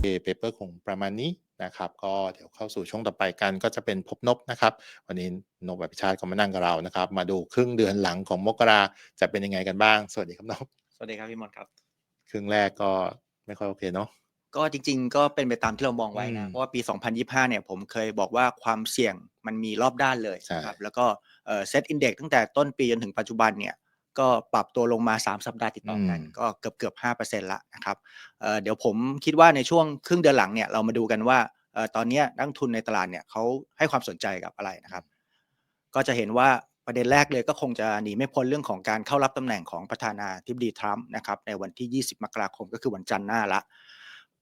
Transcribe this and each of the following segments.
เปเปอร์คงประมาณนี้นะครับ ก็เดี๋ยวเข้าสู่ช่วงต่อไปกันก็จะเป็นพบนบนะครับ วันนี้นบอภิชาติก็มานั่งกับเรานะครับ มาดูครึ่งเดือนหลังของมกราจะเป็นยังไงกันบ้าง สวัสดีครับนบสวัสดีครับพี่มนต์ครับ ครึ่งแรกก็ไม่ค่อยโอเคเนาะก็จริง ๆ ก็เป็นไปตามที่เรามองไว้อืนะมเพราะว่าปี 2025 เนี่ยผมเคยบอกว่าความเสี่ยงมันมีรอบด้านเลยใช่นะครับแล้วก็เอ่อเซตอินเด็กตั้งแต่ต้นปีจนถึงปัจจุบันเนี่ย ก็ปรับตัวลงมา 3 สัปดาห์ติดต่อกัน ก็เกือบเกือบๆ5%ละนะครับเอ่อเดี๋ยวผมคิดว่าในช่วงครึ่งเดือนหลังเนี่ยเรามาดูกันว่าเอ่อตอนเนี้ยนักลงทุนในตลาดเนี่ยเขาให้ความสนใจกับอะไรนะครับ ก็จะเห็นว่าประเด็นแรกเลยก็คงจะหนีไม่พ้นเรื่องของการเข้ารับตำแหน่งของประธานาธิบดีทรัมป์นะครับในวันที่ 20 มกราคมก็คือวันจันทร์หน้าละ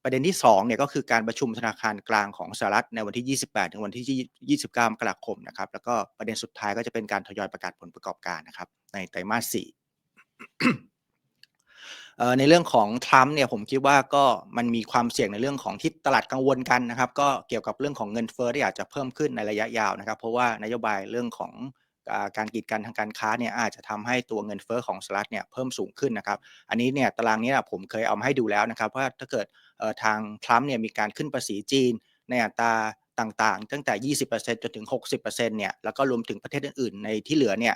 ประเด็นที่2เนี่ยก็คือการประชุมธนาคารกลางของสหรัฐในวันที่ 28 ถึงวันที่ 29 มกราคมนะครับแล้วก็ประเด็นสุดท้ายก็จะเป็นการทยอยประกาศผลประกอบการนะครับในไตรมาส 4ในเรื่องของทรัมป์เนี่ยผมคิดว่าก็มันมีความเสี่ยงในเรื่องของที่ตลาดกังวลกันนะครับ ก็เกี่ยวกับเรื่องของเงินเฟ้อที่อาจจะเพิ่มขึ้นในระยะยาวนะครับ เพราะว่านโยบายเรื่องของ การกีดกันทางการค้าเนี่ยอาจจะทำให้ตัวเงินเฟ้อของสหรัฐเนี่ยเพิ่มสูงขึ้นนะครับอันนี้เนี่ยตารางนี้นะผมเคยเอามาให้ดูแล้วนะครับว่าถ้าเกิดทางทรัมป์เนี่ยมีการขึ้นภาษีจีนในอัตราต่างๆ ตั้งแต่ 20%จนถึง 60%เนี่ย แล้วก็รวมถึงประเทศอื่นๆ ในที่เหลือเนี่ย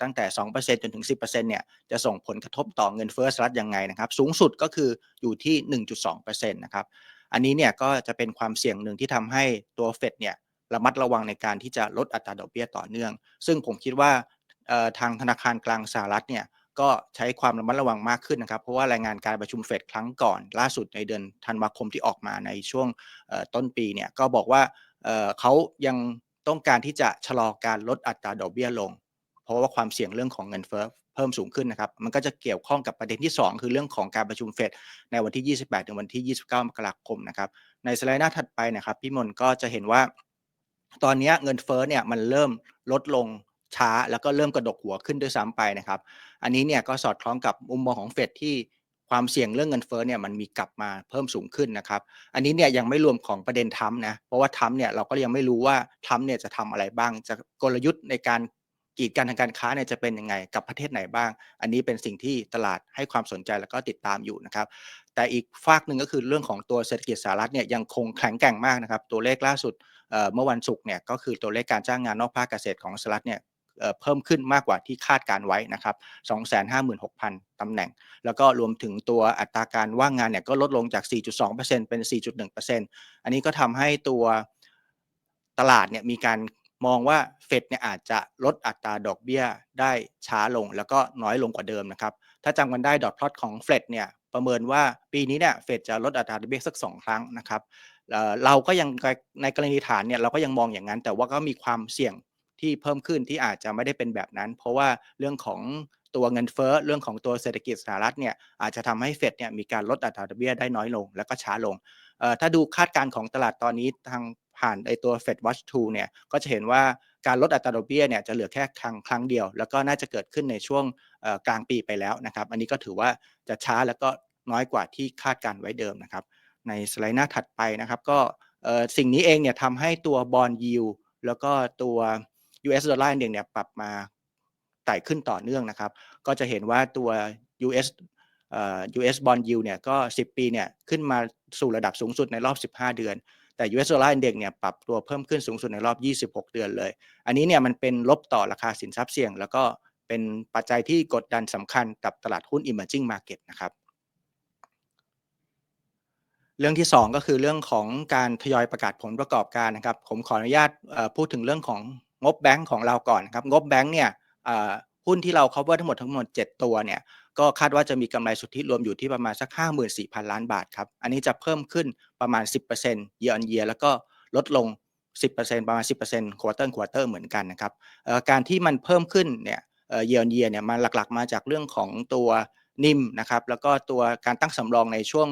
ตั้งแต่ 2%จนถึง 10%เนี่ย จะส่งผลกระทบต่อเงินเฟ้อสหรัฐยังไงนะครับ สูงสุดก็คืออยู่ที่ 1.2%นะครับ อันนี้เนี่ยก็จะเป็นความเสี่ยงหนึ่งที่ทำให้ตัวเฟดเนี่ย ระมัดระวังในการที่จะลดอัตราดอกเบี้ยต่อเนื่อง ซึ่งผมคิดว่าทางธนาคารกลางสหรัฐเนี่ยก็ใช้ความระมัดระวังมากขึ้นนะครับ เพราะว่ารายงานการประชุมเฟดครั้งก่อนล่าสุดในเดือนธันวาคมที่ออกมาในช่วงต้นปีเนี่ยก็บอกว่าเขายังต้องการที่จะชะลอการลดอัตราดอกเบี้ยลง เพราะว่าความเสี่ยงเรื่องของเงินเฟ้อเพิ่มสูงขึ้นนะครับ มันก็จะเกี่ยวข้องกับประเด็นที่ 2 คือเรื่องของการประชุมเฟดในวันที่ 28 ถึงวันที่ 29 มกราคมนะครับ ในสไลด์หน้าถัดไปนะครับพี่มนก็จะเห็นว่า ตอนนี้เงินเฟ้อเนี่ยมันเริ่มลดลงช้า แล้วก็เริ่มกระดกหัวขึ้นด้วยซ้ำไปนะครับ อันนี้เนี่ยก็สอดคล้องกับมุมมองของเฟดที่ความเสี่ยงเรื่องเงินเฟ้อเนี่ยมันมีกลับมาเพิ่มสูงขึ้นนะครับ อันนี้เนี่ยยังไม่รวมของประเด็นทรัมนะ เพราะว่าทรัมเนี่ยเราก็ยังไม่รู้ว่าทรัมเนี่ยจะทำอะไรบ้าง จะกลยุทธ์ในการกีดกันทางการค้าเนี่ยจะเป็นยังไงกับประเทศไหนบ้าง อันนี้เป็นสิ่งที่ตลาดให้ความสนใจแล้วก็ติดตามอยู่นะครับ แต่อีกฝากหนึ่งก็คือเรื่องของตัวเศรษฐกิจสหรัฐเนี่ยยังคงแข็งแกร่งมากนะครับ ตัวเลขล่าสุด เมื่อวันศุกร์เนี่ยก็คือตัวเลขการจ้างงานนอกภาคเกษตรของสหรัฐเนี่ยเอ่อเพิ่มขึ้นมากกว่าที่คาดการไว้นะครับ 256,000 ตำแหน่ง แล้วก็รวมถึงตัวอัตราการว่างงานเนี่ยก็ลดลงจาก 4.2%เป็น 4.1%อันนี้ก็ทำให้ตัวตลาดเนี่ยมีการมองว่าเฟดเนี่ยอาจจะลดอัตราดอกเบี้ยได้ช้าลงแล้วก็น้อยลงกว่าเดิมนะครับ ถ้าจำกันได้ดอทพลอตของเฟดเนี่ยประเมินว่าปีนี้เนี่ยเฟดจะลดอัตราดอกเบี้ยสัก 2 ครั้งนะครับ เราก็ยังในกรณีฐานเนี่ยเราก็ยังมองอย่างนั้น แต่ว่าก็มีความเสี่ยงที่เพิ่มขึ้นที่อาจจะไม่ได้เป็นแบบนั้น เพราะว่าเรื่องของตัวเงินเฟ้อเรื่องของตัวเศรษฐกิจสหรัฐเนี่ยอาจจะทำให้เฟดเนี่ยมีการลดอัตราดอกเบี้ยได้น้อยลง แล้วก็ช้าลง ถ้าดูคาดการณ์ของตลาดตอนนี้ทางผ่านไอตัว Fed Watch 2เนี่ยก็จะเห็นว่าการลดอัตราดอกเบี้ยเนี่ยจะเหลือแค่ครั้งครั้งเดียว แล้วก็น่าจะเกิดขึ้นในช่วงกลางปีไปแล้วนะครับ อันนี้ก็ถือว่าจะช้าแล้วก็น้อยกว่าที่คาดการไว้เดิมนะครับ ในสไลด์หน้าถัดไปนะครับก็สิ่งนี้เองเนี่ยทำให้ตัวบอลยิวแล้วก็ตัว US ดอลลาร์เองเนี่ยปรับมาไต่ขึ้นต่อเนื่องนะครับ ก็จะเห็นว่าตัว US เอ่อ US bond yield เนี่ยก็ 10 ปีเนี่ยขึ้นมาสู่ระดับสูงสุดในรอบ 15 เดือน แต่ US dollar index เนี่ยปรับตัวเพิ่มขึ้นสูงสุดในรอบ 26 เดือนเลย อันนี้เนี่ยมันเป็นลบต่อราคาสินทรัพย์เสี่ยง แล้วก็เป็นปัจจัยที่กดดันสำคัญกับตลาดหุ้น emerging market นะครับ เรื่องที่ 2 ก็คือเรื่องของการทยอยประกาศผลประกอบการนะครับ ผมขออนุญาตพูดถึงเรื่องของงบแบงก์ของเราก่อนครับ งบแบงก์เนี่ยหุ้นที่เรา cover ทั้งหมดทั้งหมด 7 ตัวเนี่ยก็คาดว่าจะมีกำไรสุทธิรวมอยู่ที่ประมาณสัก 54,000 ล้านบาทครับ อันนี้จะเพิ่มขึ้นประมาณ 10% year on year แล้วก็ลดลง 10%ประมาณ 10% quarter on quarter เหมือนกันนะครับการที่มันเพิ่มขึ้นเนี่ยเอ่อ year on year เนี่ยมันหลักๆ มาจากเรื่องของตัวนิ่มนะครับแล้วก็ตัวการตั้งสำรองในช่วง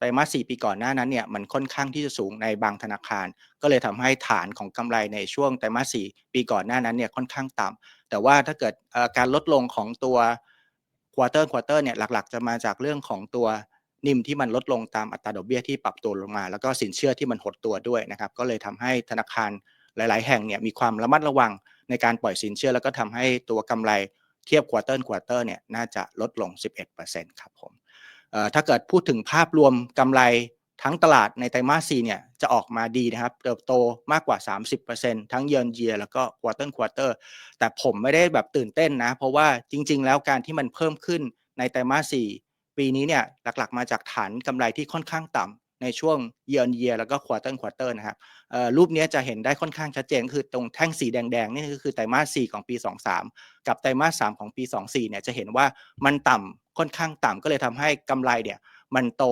ไตรมาส4ปีก่อนหน้านั้นเนี่ยมันค่อนข้างที่จะสูงในบางธนาคาร ก็เลยทำให้ฐานของกำไรในช่วงไตรมาส4ปีก่อนหน้านั้นเนี่ยค่อนข้างต่ำแต่ว่าถ้าเกิดการลดลงของตัว quarter quarter เนี่ยหลักๆ จะมาจากเรื่องของตัวนิมที่มันลดลงตามอัตราดอกเบี้ยที่ปรับตัวลงมา แล้วก็สินเชื่อที่มันหดตัวด้วยนะครับก็เลยทำให้ธนาคารหลาย ๆ แห่งเนี่ยมีความระมัดระวังในการปล่อยสินเชื่อ แล้วก็ทำให้ตัวกำไรเทียบ quarter quarter เนี่ยน่าจะลดลง 11%ครับผม ถ้าเกิดพูดถึงภาพรวมกำไรทั้งตลาดในไตรมาส4เนี่ยจะออกมาดีนะครับ เติบโตมากกว่า 30%ทั้งเยือนเยียแล้วก็ควอเตอร์ควอเตอร์แต่ผมไม่ได้แบบตื่นเต้นนะ เพราะว่าจริง ๆ แล้วการที่มันเพิ่มขึ้นในไตรมาส4ปีนี้เนี่ยหลักๆ มาจากฐานกำไรที่ค่อนข้างต่ำ ในช่วง year on year แล้วก็ quarter on quarter นะครับรูปนี้จะเห็นได้ค่อนข้างชัดเจนคือตรงแท่งสีแดงๆนี่ก็คือไตรมาส4ของปี 23 กับไตรมาส3ของปี 24เนี่ยจะเห็นว่ามันต่ำค่อนข้างต่ำก็เลยทำให้กำไรเนี่ยมันโต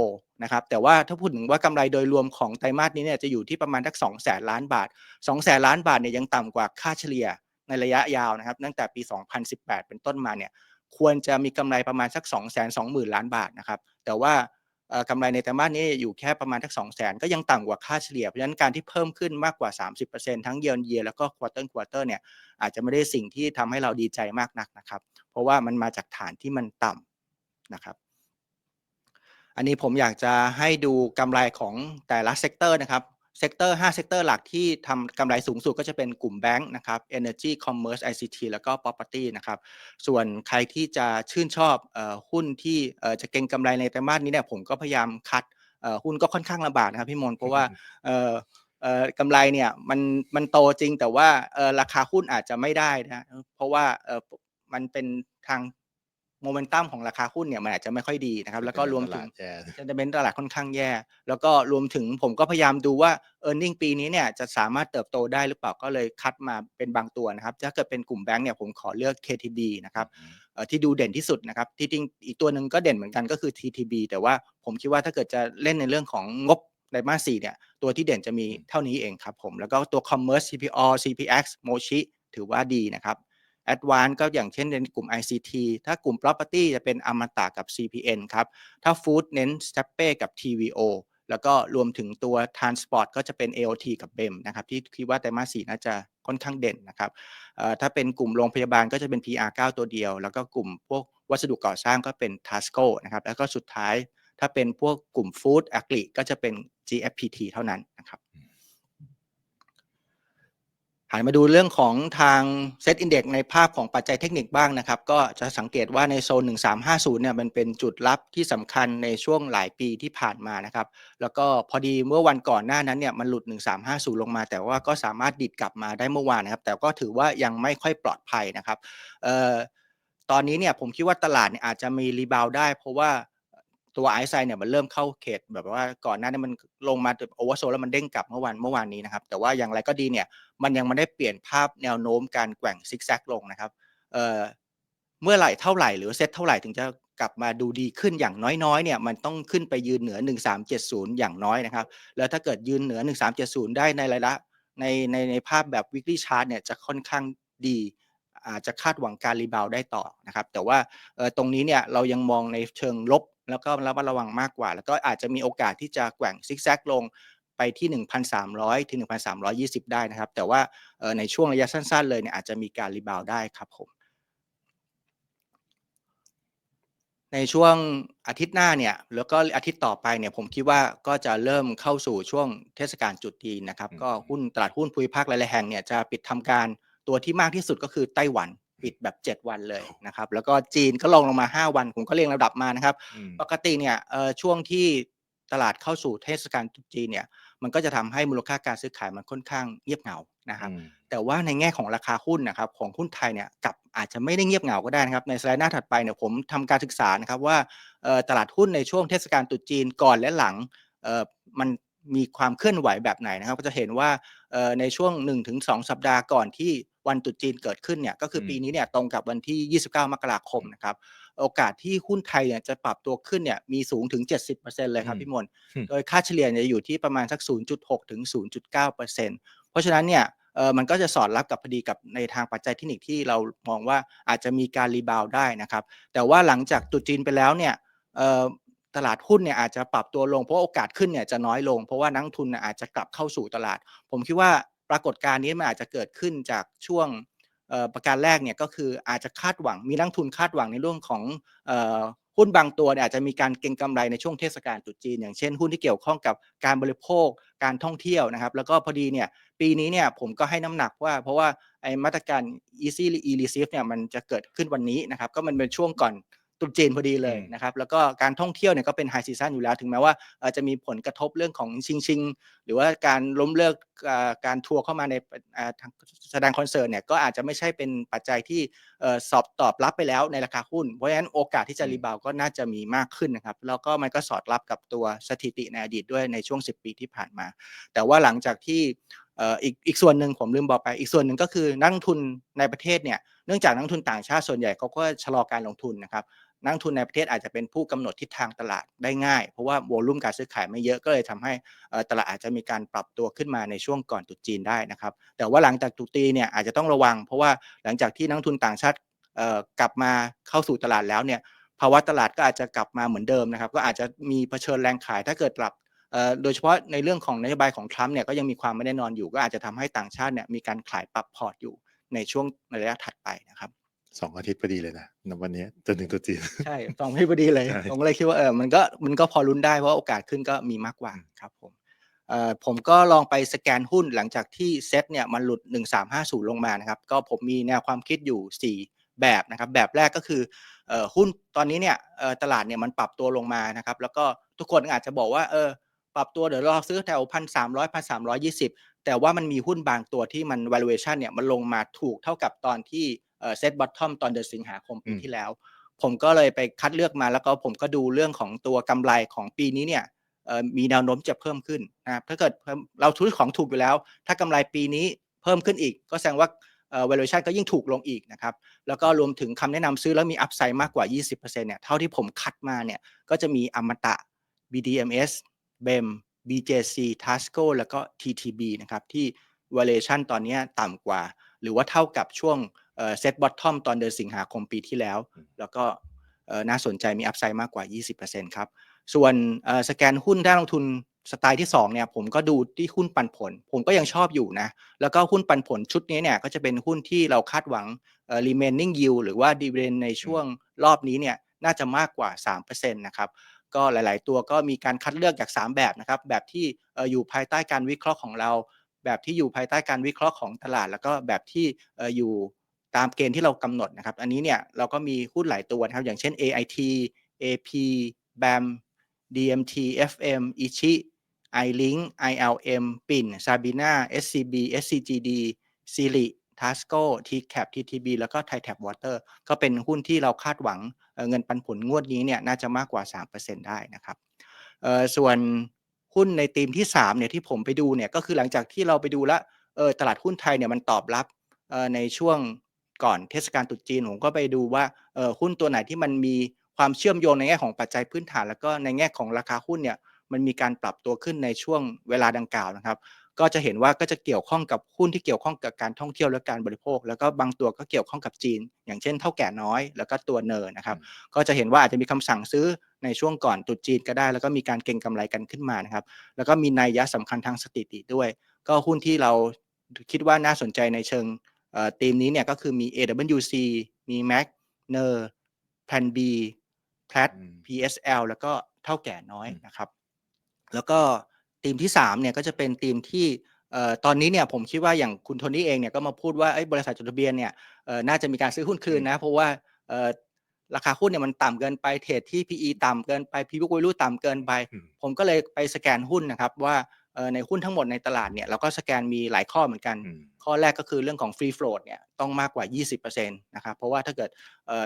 นะครับแต่ว่าถ้าพูดถึงว่ากำไรโดยรวมของไตรมาสนี้เนี่ยจะอยู่ที่ประมาณทัก2แสนล้านบาท2แสนล้านบาทเนี่ยยังต่ำกว่าค่าเฉลี่ยในระยะยาวนะครับตั้งแต่ปี 2018 เป็นต้นมาเนี่ยควรจะมีกำไรประมาณสัก2 2 0 0 0 0ล้านบาทนะครับแต่ว่า กำไรในไตรมาสนี้อยู่แค่ประมาณทักสองแสนก็ยังต่ำกว่าค่าเฉลี่ย เพราะฉะนั้นการที่เพิ่มขึ้นมากกว่า 30%ทั้งเยือนเยียแล้วก็ควอเตอร์ควอเตอร์เนี่ยอาจจะไม่ได้สิ่งที่ทำให้เราดีใจมากนักนะครับ เพราะว่ามันมาจากฐานที่มันต่ำนะครับ อันนี้ผมอยากจะให้ดูกำไรของแต่ละเซกเตอร์นะครับ เซกเตอร์5เซกเตอร์หลักที่ทำกำไรสูงสุดก็จะเป็นกลุ่มแบงค์นะครับ Energy Commerce ICT แล้วก็ Property นะครับ ส่วนใครที่จะชื่นชอบอหุ้นที่จะเก็งกำไรในไตรมาสนี้เนี่ยผมก็พยายามคัดหุ้นก็ค่อนข้างลำบากนะครับพี่มนเพราะว่ากำไรเนี่ยมันมันโตจริงแต่ว่าราคาหุ้นอาจจะไม่ได้นะเพราะว่ามันเป็นทาง โมเมนตัมของราคาหุ้นเนี่ยมันอาจจะไม่ค่อยดีนะครับ แล้วก็รวมถึงตลาดแย่จะเป็นตลาดค่อนข้างแย่ แล้วก็รวมถึงผมก็พยายามดูว่า e a r n i n g ปีนี้เนี่ยจะสามารถเติบโตได้หรือเปล่าก็เลยคัดมาเป็นบางตัวนะครับ ถ้าเกิดเป็นกลุ่มแบงก์เนี่ยผมขอเลือก KTB นะครับเอ่อที่ดูเด่นที่สุดนะครับ ที่จริงอีกตัวหนึ่งก็เด่นเหมือนกันก็คือ TTB แต่ว่าผมคิดว่าถ้าเกิดจะเล่นในเรื่องของงบไตรมาส4เนี่ยตัวที่เด่นจะมีเท่านี้เองครับผมแล้วก็ตัว Commerce CPO CPX Mochi ถือว่าดีนะครับ a d v a n c e ก็อย่างเช่นในกลุ่ม ICT ถ้ากลุ่ม Property จะเป็นอมตะกับ CPN ครับ ถ้า Food เน้น s t e p p e กับ TVO แล้วก็รวมถึงตัว Transport ก็จะเป็น AOT กับ BEM นะครับ ที่คิดว่าไตรมาส4น่าจะค่อนข้างเด่นนะครับถ้าเป็นกลุ่มโรงพยาบาลก็จะเป็น PR9 ตัวเดียว แล้วก็กลุ่มพวกวัสดุก่อสร้างก็เป็น Tasco นะครับ แล้วก็สุดท้ายถ้าเป็นพวกกลุ่ม Food Agri ก็จะเป็น GFPT เท่านั้นนะครับ หันมาดูเรื่องของทางเซตอินเด็กในภาพของปัจจัยเทคนิคบ้างนะครับ ก็จะสังเกตว่าในโซน 1350 เนี่ยมันเป็นจุดรับที่สำคัญในช่วงหลายปีที่ผ่านมานะครับ แล้วก็พอดีเมื่อวันก่อนหน้านั้นเนี่ยมันหลุด 1350 ลงมา แต่ว่าก็สามารถดิดกลับมาได้เมื่อวานนะครับ แต่ก็ถือว่ายังไม่ค่อยปลอดภัยนะครับออตอนนี้เนี่ยผมคิดว่าตลาดเนี่ยอาจจะมีรีบาวได้ เพราะว่า ตัวไอซ์ไซเนี่ยมันเริ่มเข้าเขตแบบว่าก่อนหน้านี้มันลงมาโอเวอร์โซแล้วมันเด้งกลับเมื่อวันเมื่อวานนี้นะครับ แต่ว่าอย่างไรก็ดีเนี่ยมันยังไม่ได้เปลี่ยนภาพแนวโน้มการแกว่งซิกแซกลงนะครับเอ่อเมื่อไหร่เท่าไหร่หรือเซตเท่าไหร่ถึงจะกลับมาดูดีขึ้นอย่างน้อยๆเนี่ยมันต้องขึ้นไปยืนเหนือ 1370 อย่างน้อยนะครับ แล้วถ้าเกิดยืนเหนือ 1370 ได้ในระยะในในในภาพแบบ weekly chart เนี่ยจะค่อนข้างดีอาจจะคาดหวังการรีบาวได้ต่อนะครับ แต่ว่าตรงนี้เนี่ยเรายังมองในเชิงลบ แล้วก็ระมัดระวังมากกว่า แล้วก็อาจจะมีโอกาสที่จะแกว่งซิกแซกลงไปที่ 1,300 ถึง 1,320 ได้นะครับ แต่ว่าเอ่อในช่วงระยะสั้น ๆ เลยเนี่ยอาจจะมีการรีบาวได้ครับผม ในช่วงอาทิตย์หน้าเนี่ย แล้วก็อาทิตย์ต่อไปเนี่ย ผมคิดว่าก็จะเริ่มเข้าสู่ช่วงเทศกาลตรุษจีนนะครับอืมก็หุ้นตลาดหุ้นภูมิภาคหลายๆแห่งเนี่ยจะปิดทำการตัวที่มากที่สุดก็คือไต้หวัน ปิดแบบ 7 วันเลยนะครับแล้วก็จีนก็ลงลงมา 5 วันผมก็เรียงระดับมานะครับอืมปกติเนี่ยเอ่อช่วงที่ตลาดเข้าสู่เทศกาลตรุษจีนเนี่ยมันก็จะทำให้มูลค่าการซื้อขายมันค่อนข้างเงียบเหงานะครับอืมแต่ว่าในแง่ของราคาหุ้นนะครับของหุ้นไทยเนี่ยกลับอาจจะไม่ได้เงียบเหงาก็ได้นะครับ ในสไลด์หน้าถัดไปเนี่ยผมทำการศึกษานะครับว่าเอ่อตลาดหุ้นในช่วงเทศกาลตรุษจีนก่อนและหลังเอ่อมันมีความเคลื่อนไหวแบบไหนนะครับ ก็จะเห็นว่าเอ่อในช่วง 1-2 สัปดาห์ก่อนที่ วันตรุษจีนเกิดขึ้นเนี่ยก็คืออมปีนี้เนี่ยตรงกับวันที่ 29 มกราคมนะครับโอกาสที่หุ้นไทยเนี่ยจะปรับตัวขึ้นเนี่ยมีสูงถึง 70%เลยครับอืมพี่มนต์อืมโดยค่าเฉลี่ยเนี่ยอยู่ที่ประมาณสัก 0.6 ถึง 0.9%เพราะฉะนั้นเนี่ยเออมันก็จะสอดรับกับพอดีกับในทางปัจจัยเทคนิคที่เรามองว่าอาจจะมีการรีบาวด์ได้นะครับ แต่ว่าหลังจากตรุษจีนไปแล้วเนี่ยเอ่อตลาดหุ้นเนี่ยอาจจะปรับตัวลงเพราะว่าโอกาสขึ้นเนี่ยจะน้อยลง เพราะว่านักลงทุนเนี่ยอาจจะกลับเข้าสู่ตลาด ผมคิดว่า ปรากฏการณ์นี้มันอาจจะเกิดขึ้นจากช่วงประการแรกเนี่ยก็คืออาจจะคาดหวังมีนักทุนคาดหวังในเรื่องของหุ้นบางตัวอาจจะมีการเก็งกำไรในช่วงเทศกาลตรุษจีน อย่างเช่นหุ้นที่เกี่ยวข้องกับการบริโภคการท่องเที่ยวนะครับ แล้วก็พอดีเนี่ยปีนี้เนี่ยผมก็ให้น้ำหนักว่า เพราะว่าไอ้มาตรการ easy e receive เนี่ยมันจะเกิดขึ้นวันนี้นะครับ ก็มันเป็นช่วงก่อน ตรุษจีนพอดีเลยอืมนะครับแล้วก็การท่องเที่ยวเนี่ยก็เป็นไฮซีซันอยู่แล้ว ถึงแม้ว่าเอ่อจะมีผลกระทบเรื่องของชิงชิงหรือว่าการล้มเลิกอ่าการทัวร์เข้ามาในอ่าทางแสดงคอนเสิร์ตเนี่ยก็อาจจะไม่ใช่เป็นปัจจัยที่เอ่อสอบตอบรับไปแล้วในราคาหุ้น เพราะฉะนั้นโอกาสที่จะอืมรีบาวก็น่าจะมีมากขึ้นนะครับแล้วก็มันก็สอดรับกับตัวสถิติในอดีตด้วยในช่วง 10 ปีที่ผ่านมา แต่ว่าหลังจากที่เอ่ออีกอีกส่วนหนึ่งผมลืมบอกไป อีกส่วนหนึ่งก็คือนักลงทุนในประเทศเนี่ยเนื่องจากนักลงทุนต่างชาติส่วนใหญ่เขาก็ชะลอการลงทุนนะครับ นักทุนในประเทศอาจจะเป็นผู้กำหนดทิศทางตลาดได้ง่าย เพราะว่าโวลุ่มการซื้อขายไม่เยอะก็เลยทำให้ตลาดอาจจะมีการปรับตัวขึ้นมาในช่วงก่อนตรุษจีนได้นะครับ แต่ว่าหลังจากตรุษจีนเนี่ยอาจจะต้องระวัง เพราะว่าหลังจากที่นักทุนต่างชาติกลับมาเข้าสู่ตลาดแล้วเนี่ยภาวะตลาดก็อาจจะกลับมาเหมือนเดิมนะครับ ก็อาจจะมีเผชิญแรงขายถ้าเกิดปรับโดยเฉพาะในเรื่องของนโยบายของทรัมป์เนี่ยก็ยังมีความไม่แน่นอนอยู่ ก็อาจจะทำให้ต่างชาติเนี่ยมีการขายปรับพอร์ตอยู่ในช่วงระยะถัดไปนะครับ สองอาทิตย์พอดีเลยนะณวันนี้จนถึงตรุษจีนใช่สองพี่พอดีเลยใช่ผมก็เลยคิดว่าเออมันก็มันก็พอลุ้นได้เพราะว่าโอกาสขึ้นก็มีมากกว่าครับผมเอ่อผมก็ลองไปสแกนหุ้นหลังจากที่เซ็ตเนี่ยมันหลุด 1350 ลงมานะครับก็ผมมีแนวความคิดอยู่ 4 แบบนะครับแบบแรกก็คือเอ่อหุ้นตอนนี้เนี่ยเอ่อตลาดเนี่ยมันปรับตัวลงมานะครับแล้วก็ทุกคนอาจจะบอกว่าเออปรับตัวเดี๋ยวรอซื้อแถวพันสามร้อยพันสามร้อยยี่สิบ แต่ว่ามันมีหุ้นบางตัวที่มัน valuation เนี่ยมันลงมาถูกเท่ากับตอนที่เอ่อ set bottom ตอนเดือนสิงหาคมปีอืมที่แล้ว ผมก็เลยไปคัดเลือกมาแล้วก็ผมก็ดูเรื่องของตัวกำไรของปีนี้เนี่ยเอ่อมีแนวโน้มจะเพิ่มขึ้นนะครับถ้าเกิดเพิ่มเราซื้อของถูกอยู่แล้ว ถ้ากำไรปีนี้เพิ่มขึ้นอีก ก็แสดงว่าเอ่อ valuation ก็ยิ่งถูกลงอีกนะครับแล้วก็รวมถึงคำแนะนำซื้อแล้วมี upside มากกว่า 20%เนี่ยเท่าที่ผมคัดมาเนี่ยก็จะมีอมตะ BDMs BEM BJC Tasco แล้วก็ TTB นะครับ ที่ valuation ตอนเนี้ยต่ำกว่า หรือว่าเท่ากับช่วงเอ่อ set bottom ตอนเดือนสิงหาคมปีที่แล้วอืมแล้วก็เอ่อน่าสนใจมี upside มากกว่า 20%ครับ ส่วนเอ่อสแกนหุ้นด้านลงทุนสไตล์ที่2เนี่ยผมก็ดูที่หุ้นปันผล ผมก็ยังชอบอยู่นะ แล้วก็หุ้นปันผลชุดนี้เนี่ยก็จะเป็นหุ้นที่เราคาดหวังเอ่อ remaining yield หรือว่า dividend ในช่วงรอบนี้เนี่ยน่าจะมากกว่า 3%นะครับ ก็หลาย ๆ ตัวก็มีการคัดเลือกจาก 3 แบบนะครับ แบบที่อยู่ภายใต้การวิเคราะห์ของเรา แบบที่อยู่ภายใต้การวิเคราะห์ของตลาด แล้วก็แบบที่อยู่ตามเกณฑ์ที่เรากำหนดนะครับ อันนี้เนี่ยเราก็มีหุ้นหลายตัวนะครับ อย่างเช่น AIT AP BAM DMT FM Ichi iLink ILM PIN Sabina SCB SCGD s i r i Tasco TCAP TTB แล้วก็ Thai Tap Water ก็เป็นหุ้นที่เราคาดหวังเเงินปันผลงวดนี้เนี่ยน่าจะมากกว่า 3%ได้นะครับส่วนหุ้นในธีมที่3เนี่ยที่ผมไปดูเนี่ยก็คือหลังจากที่เราไปดูแล้วตลาดหุ้นไทยเนี่ยมันตอบรับในช่วงก่อนเทศกาลตรุษจีนผมก็ไปดูว่าหุ้นตัวไหนที่มันมีความเชื่อมโยงในแง่ของปัจจัยพื้นฐาน แล้วก็ในแง่ของราคาหุ้นเนี่ยมันมีการปรับตัวขึ้นในช่วงเวลาดังกล่าวนะครับ ก็จะเห็นว่าก็จะเกี่ยวข้องกับหุ้นที่เกี่ยวข้องกับการท่องเที่ยวและการบริโภค แล้วก็บางตัวก็เกี่ยวข้องกับจีน อย่างเช่นเท่าแก่น้อยแล้วก็ตัวเนอร์นะครับ ก็จะเห็นว่าอาจจะมีคำสั่งซื้อในช่วงก่อนตรุษจีนก็ได้ แล้วก็มีการเก็งกำไรกันขึ้นมานะครับ แล้วก็มีนัยยะสำคัญทางสถิติด้วย ก็หุ้นที่เราคิดว่าน่าสนใจในเชิงเอ่อธีมนี้เนี่ยก็คือมี AWC มี MAC n e r Plan B Plat อืม PSL แล้วก็เท่าแก่น้อยอืมนะครับ แล้วก็ ธีมที่3เนี่ยก็จะเป็นธีมที่เอ่อตอนนี้เนี่ยผมคิดว่าอย่างคุณโทนี่เองเนี่ยก็มาพูดว่าเอ้ยบริษัทจดทะเบียนเนี่ยเอ่อน่าจะมีการซื้อหุ้นคืนนะ เพราะว่าเอ่อราคาหุ้นเนี่ยมันต่ำเกินไปเทรดที่ PE ต่ำเกินไป P book value ต่ำเกินไปอืมผมก็เลยไปสแกนหุ้นนะครับว่าเอ่อในหุ้นทั้งหมดในตลาดเนี่ยเราก็สแกนมีหลายข้อเหมือนกันอืมข้อแรกก็คือเรื่องของ free float เนี่ยต้องมากกว่า 20%นะครับเพราะว่าถ้าเกิดเอ่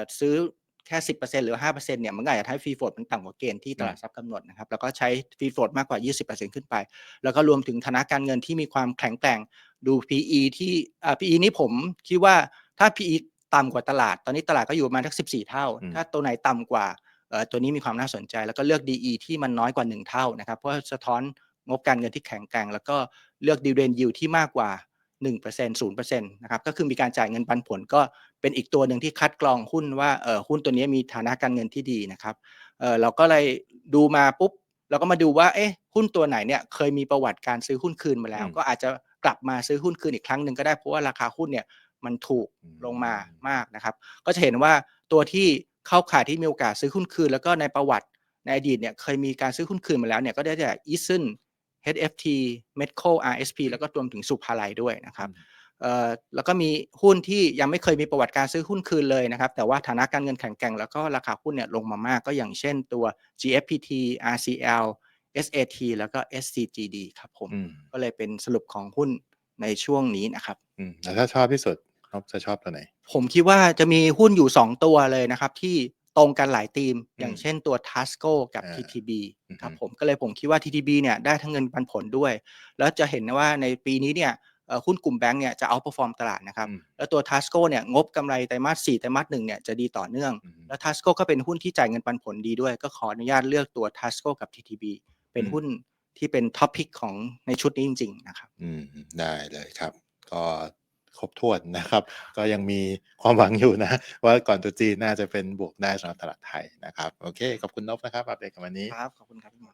อซื้อแค่10%หรือ5%เนี่ยมันก็อาจจะทำให้ free float มันต่ำกว่าเกณฑ์ที่ตลาดทรัพย์กำหนดนะครับแล้วก็ใช้ free float มากกว่า 20%ขึ้นไป แล้วก็รวมถึงธนาการเงินที่มีความแข็งแกร่งดู PE ที่อ่า PE นี้ผมคิดว่าถ้า PE ต่ำกว่าตลาด ตอนนี้ตลาดก็อยู่ประมาณทัก14 เท่าอืมถ้าตัวไหนต่ำกว่าเอ่อตัวนี้มีความน่าสนใจ แล้วก็เลือก DE ที่มันน้อยกว่า 1 เท่านะครับเพราะสะท้อนงบการเงินที่แข็งแกร่ง แล้วก็เลือก dividend yield ที่มากกว่า 1% 0%นะครับก็คือมีการจ่ายเงินปันผลก็เป็นอีกตัวหนึ่งที่คัดกรองหุ้นว่าเออหุ้นตัวนี้มีฐานะการเงินที่ดีนะครับเออเราก็เลยดูมาปุ๊บเราก็มาดูว่าเอ๊ะหุ้นตัวไหนเนี่ยเคยมีประวัติการซื้อหุ้นคืนมาแล้วอืมก็อาจจะกลับมาซื้อหุ้นคืนอีกครั้งหนึ่งก็ได้เพราะว่าราคาหุ้นเนี่ยมันถูกอืมลงมามากนะครับ ก็จะเห็นว่าตัวที่เข้าข่ายที่มีโอกาสซื้อหุ้นคืน แล้วก็ในประวัติในอดีตเนี่ยเคยมีการซื้อหุ้นคืนมาแล้วเนี่ยก็ได้แก่อีซึน HFT Medco RSP แล้วก็รวมถึงสุภาลัยด้วยนะครับเอ่อแล้วก็มีหุ้นที่ยังไม่เคยมีประวัติการซื้อหุ้นคืนเลยนะครับ แต่ว่าฐานะการเงินแข็งแกร่งแล้วก็ราคาหุ้นเนี่ยลงมามากก็อย่างเช่นตัว GFPT RCL SAT แล้วก็ SCGD ครับผมอืมก็เลยเป็นสรุปของหุ้นในช่วงนี้นะครับอืมแล้วถ้าชอบที่สุดนบจะชอบตัวไหน ผมคิดว่าจะมีหุ้นอยู่ 2 ตัวเลยนะครับ ที่ ตรงกันหลายธีมอืมอย่างเช่นตัว Tasco กับอ่า TTB อือฮึครับผมก็เลยผมคิดว่า TTB เนี่ยได้ทั้งเงินปันผลด้วย แล้วจะเห็นว่าในปีนี้เนี่ยเอ่อหุ้นกลุ่มแบงก์เนี่ยจะเอา perform ตลาดนะครับอืมแล้วตัว Tasco เนี่ยงบกำไรไตรมาส4ไตรมาส1เนี่ยจะดีต่อเนื่องอืมแล้ว Tasco ก็เป็นหุ้นที่จ่ายเงินปันผลดีด้วย ก็ขออนุญาตเลือกตัว Tasco กับ TTB เป็นอืมหุ้นที่เป็นท็อปพิกของในชุดนี้จริง ๆ นะครับ อืมได้เลยครับ ก็ ครบถ้วนนะครับ ก็ยังมีความหวังอยู่นะ ว่าก่อนตรุจีนน่าจะเป็นบวกได้สำหรับตลาดไทยนะครับ โอเค ขอบคุณนบนะครับอัปเดตกันวันนี้ครับขอบคุณครับพี่หมอ